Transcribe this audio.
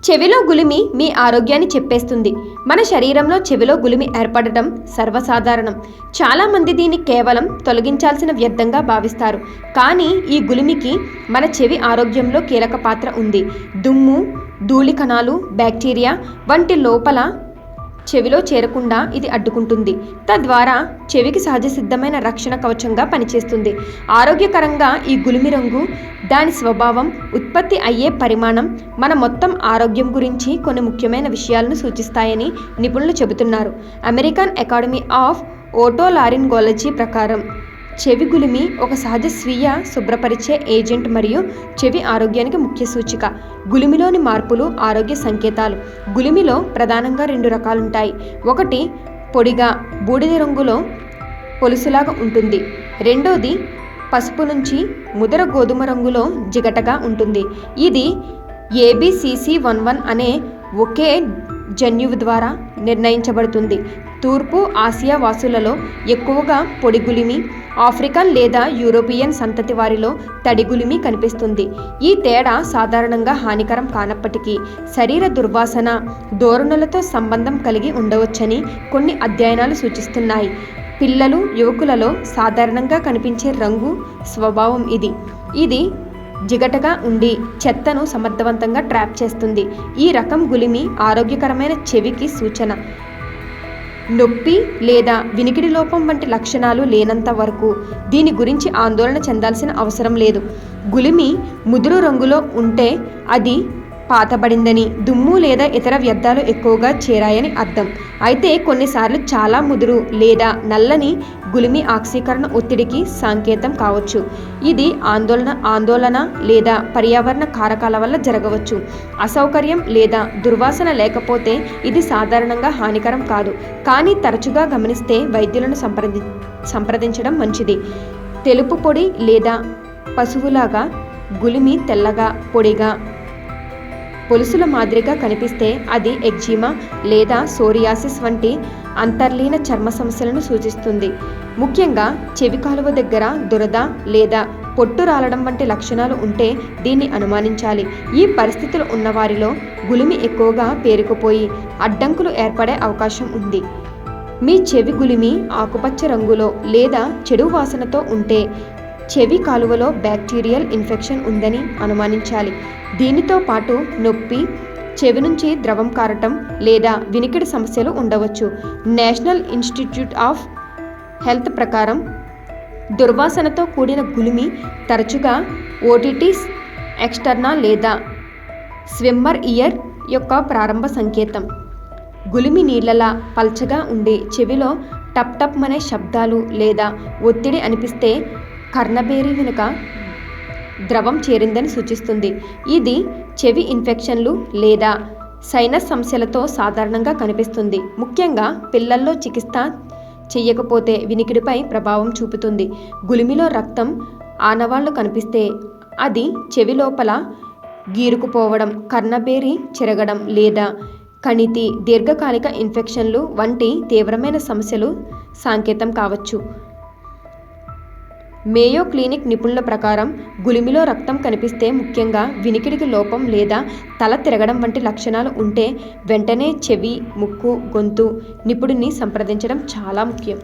చెవిలో గులిమి మీ ఆరోగ్యాన్ని చెప్పేస్తుంది. మన శరీరంలో చెవిలో గులిమి ఏర్పడటం సర్వసాధారణం. చాలామంది దీన్ని కేవలం తొలగించాల్సిన వ్యర్థంగా భావిస్తారు. కానీ ఈ గులిమికి మన చెవి ఆరోగ్యంలో కీలక పాత్ర ఉంది. దుమ్ము ధూళి కణాలు బ్యాక్టీరియా వంటి లోపల చెవిలో చేరకుండా ఇది అడ్డుకుంటుంది. తద్వారా చెవికి సహజ సిద్ధమైన రక్షణ కవచంగా పనిచేస్తుంది. ఆరోగ్యకరంగా ఈ గులిమి రంగు దాని స్వభావం ఉత్పత్తి అయ్యే పరిమాణం మన మొత్తం ఆరోగ్యం గురించి కొన్ని ముఖ్యమైన విషయాలను సూచిస్తాయని నిపుణులు చెబుతున్నారు. అమెరికన్ అకాడమీ ఆఫ్ ఓటోలారిన్గోలజీ ప్రకారం చెవి గులిమి ఒక సహజ స్వీయ శుభ్రపరిచే ఏజెంట్ మరియు చెవి ఆరోగ్యానికి ముఖ్య సూచిక. గులిమిలోని మార్పులు ఆరోగ్య సంకేతాలు. గులిమిలో ప్రధానంగా రెండు రకాలుంటాయి. ఒకటి పొడిగా బూడిద రంగులో పొలుసులాగా ఉంటుంది. రెండోది పసుపు నుంచి ముదర గోధుమ రంగులో జిగటగా ఉంటుంది. ఇది ఏబిసిసి వన్ వన్ అనే ఒకే జన్యువు ద్వారా నిర్ణయించబడుతుంది. తూర్పు ఆసియా వాసులలో ఎక్కువగా పొడిగులిమి ఆఫ్రికన్ లేదా యూరోపియన్ సంతతి వారిలో తడిగులిమి కనిపిస్తుంది. ఈ తేడా సాధారణంగా హానికరం కానప్పటికీ శరీర దుర్వాసన ధోరణులతో సంబంధం కలిగి ఉండవచ్చని కొన్ని అధ్యయనాలు సూచిస్తున్నాయి. పిల్లలు యువకులలో సాధారణంగా కనిపించే రంగు స్వభావం ఇది. ఇది జిగటగా ఉండి చెత్తను సమర్థవంతంగా ట్రాప్ చేస్తుంది. ఈ రకం గులిమి ఆరోగ్యకరమైన చెవికి సూచన. నొప్పి లేదా వినికిడి లోపం వంటి లక్షణాలు లేనంత వరకు దీని గురించి ఆందోళన చెందాల్సిన అవసరం లేదు. గులిమి ముదురు రంగులో ఉంటే అది పాతబడిందని దుమ్ము లేదా ఇతర వ్యర్థాలు ఎక్కువగా చేరాయని అర్థం. అయితే కొన్నిసార్లు చాలా ముదురు లేదా నల్లని గులిమి ఆక్సీకరణ ఒత్తిడికి సంకేతం కావచ్చు. ఇది ఆందోళన ఆందోళన లేదా పర్యావరణ కారకాల వల్ల జరగవచ్చు. అసౌకర్యం లేదా దుర్వాసన లేకపోతే ఇది సాధారణంగా హానికరం కాదు. కానీ తరచుగా గమనిస్తే వైద్యులను సంప్రది సంప్రదించడం మంచిది. తెలుపు పొడి లేదా పశువులాగా గులిమి తెల్లగా పొడిగా పొలుసుల మాదిరిగా కనిపిస్తే అది ఎగ్జిమా లేదా సోరియాసిస్ వంటి అంతర్లీన చర్మ సమస్యలను సూచిస్తుంది. ముఖ్యంగా చెవి కాలువ దగ్గర దురద లేదా పొట్టు రాలడం వంటి లక్షణాలు ఉంటే దీన్ని అనుమానించాలి. ఈ పరిస్థితులు ఉన్నవారిలో గులిమి ఎక్కువగా పేరుకుపోయి అడ్డంకులు ఏర్పడే అవకాశం ఉంది. మీ చెవి గులిమి ఆకుపచ్చ రంగులో లేదా చెడు వాసనతో ఉంటే చెవి కాలువలో బ్యాక్టీరియల్ ఇన్ఫెక్షన్ ఉందని అనుమానించాలి. దీనితో పాటు నొప్పి చెవి నుంచి ద్రవం కారటం లేదా వినికిడి సమస్యలు ఉండవచ్చు. నేషనల్ ఇన్స్టిట్యూట్ ఆఫ్ హెల్త్ ప్రకారం దుర్వాసనతో కూడిన గులిమి తరచుగా ఓటిటిస్ ఎక్స్టర్నా లేదా స్విమ్మర్ ఇయర్ యొక్క ప్రారంభ సంకేతం. గులిమి నీళ్ళలా పల్చగా ఉండే చెవిలో టప్ టప్ అనే శబ్దాలు లేదా ఒత్తిడి అనిపిస్తే కర్ణబేరి వెనుక ద్రవం చేరిందని సూచిస్తుంది. ఇది చెవి ఇన్ఫెక్షన్లు లేదా సైనస్ సమస్యలతో సాధారణంగా కనిపిస్తుంది. ముఖ్యంగా పిల్లల్లో చికిత్స చేయకపోతే వినికిడిపై ప్రభావం చూపుతుంది. గులిమిలో రక్తం ఆనవాళ్ళు కనిపిస్తే అది చెవి లోపల గీరుకుపోవడం కర్ణబేరి చెరగడం లేదా కణితి దీర్ఘకాలిక ఇన్ఫెక్షన్లు వంటి తీవ్రమైన సమస్యలు సంకేతం కావచ్చు. మేయో క్లినిక్ నిపుణుల ప్రకారం గులిమిలో రక్తం కనిపిస్తే ముఖ్యంగా వినికిడికి లోపం లేదా తల తిరగడం వంటి లక్షణాలు ఉంటే వెంటనే చెవి ముక్కు గొంతు నిపుణుని సంప్రదించడం చాలా ముఖ్యం.